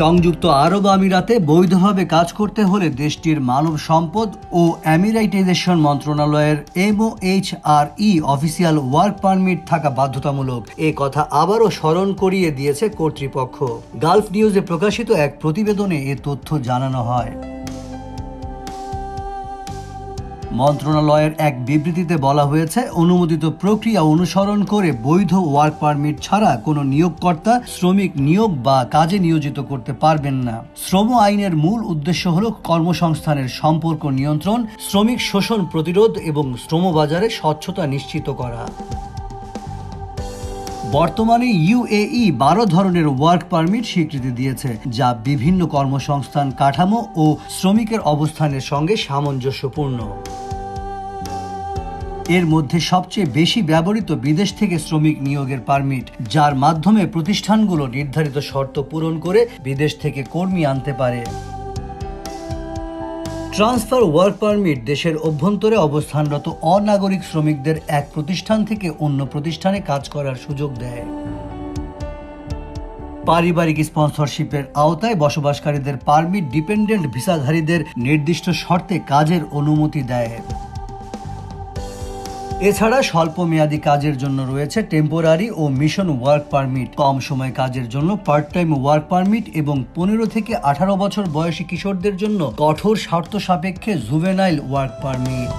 সংযুক্ত আরব আমিরাতে বৈধভাবে কাজ করতে হলে দেশটির মানব সম্পদ ও অ্যামিরাইটাইজেশন মন্ত্রণালয়ের এমওএইচআরই অফিসিয়াল ওয়ার্ক পারমিট থাকা বাধ্যতামূলক। এ কথা আবারও স্মরণ করিয়ে দিয়েছে কর্তৃপক্ষ। গালফ নিউজে প্রকাশিত এক প্রতিবেদনে এ তথ্য জানানো হয়। মন্ত্রণালয়ের এক বিবৃতিতে বলা হয়েছে, অনুমোদিত প্রক্রিয়া অনুসরণ করে বৈধ ওয়ার্ক পারমিট ছাড়া কোনো নিয়োগকর্তা শ্রমিক নিয়োগ বা কাজে নিয়োজিত করতে পারবেন না। শ্রম আইনের মূল উদ্দেশ্য হল কর্মসংস্থানের সম্পর্ক নিয়ন্ত্রণ, শ্রমিক শোষণ প্রতিরোধ এবং শ্রমবাজারে স্বচ্ছতা নিশ্চিত করা। বর্তমানে ইউএই বারো ধরনের ওয়ার্ক পারমিট স্বীকৃতি দিয়েছে, যা বিভিন্ন কর্মসংস্থান কাঠামো ও শ্রমিকের অবস্থানের সঙ্গে সামঞ্জস্যপূর্ণ। এর মধ্যে সবচেয়ে বেশি ব্যবহৃত বিদেশ থেকে শ্রমিক নিয়োগের পারমিট, যার মাধ্যমে প্রতিষ্ঠানগুলো নির্ধারিত শর্ত পূরণ করে বিদেশ থেকে কর্মী আনতে পারে। ট্রান্সফার ওয়ার্ক পারমিট দেশের অভ্যন্তরে অবস্থানরত অনাগরিক শ্রমিকদের এক প্রতিষ্ঠান থেকে অন্য প্রতিষ্ঠানে কাজ করার সুযোগ দেয়। পারিবারিক স্পন্সরশিপের আওতায় বসবাসকারীদের পারমিট ডিপেন্ডেন্ট ভিসাধারীদের নির্দিষ্ট শর্তে কাজের অনুমতি দেয়। এছাড়া স্বল্প মেয়াদী কাজের জন্য রয়েছে টেম্পোরারি ও মিশন ওয়ার্ক পারমিট কম সময় কাজের জন্য পার্ট টাইম ওয়ার্ক পারমিট এবং পনেরো থেকে আঠারো বছর বয়সী কিশোরদের জন্য কঠোর স্বার্থ সাপেক্ষে জুভেনাইল ওয়ার্ক পারমিট